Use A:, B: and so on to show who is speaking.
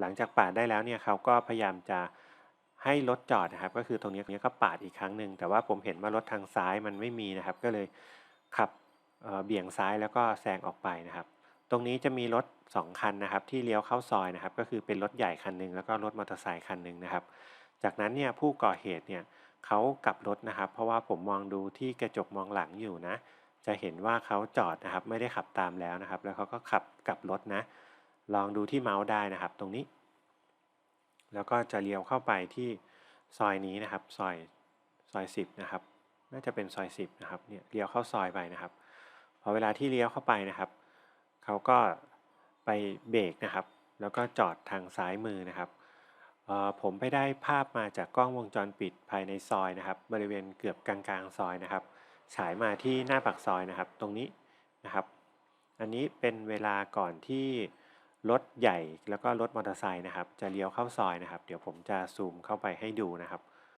A: หลังจากปาดได้แล้วเนี่ยเขาก็พยายามจะให้รถจอดนะครับ ก็คือตรงนี้ตรงนี้ก็ปาดอีกครั้งหนึ่งแต่ว่าผมเห็นว่ารถทางซ้ายมันไม่มีนะครับ ก็เลยขับเเบี่ยงซ้ายแล้วก็แซงออกไปนะครับ ตรงนี้จะมีรถ 2 คันนะครับ ที่เลี้ยวเข้าซอยนะครับ ก็คือเป็นรถใหญ่คันหนึ่งแล้วก็รถมอเตอร์ไซค์คันหนึ่งนะครับ จากนั้นเนี่ยผู้ก่อเหตุเนี่ยเขากลับรถนะครับ เพราะว่าผมมองดูที่กระจกมองหลังอยู่นะ จะเห็นว่าเขาจอดนะครับ ไม่ได้ขับตามแล้วนะครับ แล้วเขาก็ขับกลับรถนะ ลองดูที่เมาส์ได้นะครับ ตรงนี้ แล้วก็จะเลี้ยวเข้าไปที่ซอยนี้นะครับ ซอยซอยสิบนะครับ น่าจะเป็นซอยสิบนะครับ เนี่ยเลี้ยวเข้าซอยไปนะครับ พอเวลาที่เลี้ยวเข้าไปนะครับ เขาก็ไปเบรกนะครับ แล้วก็จอดทางซ้ายมือนะครับ ผมไปได้ภาพมาจากกล้องวงจรปิดภายในซอยนะครับ บริเวณเกือบกลางๆซอยนะครับ ฉายมาที่หน้าปากซอยนะครับ ตรงนี้นะครับ อันนี้เป็นเวลาก่อนที่ รถใหญ่แล้วก็รถมอเตอร์ไซค์นะครับ จะเลี้ยวเข้าซอยนะครับ เดี๋ยวผมจะซูมเข้าไปให้ดูนะครับ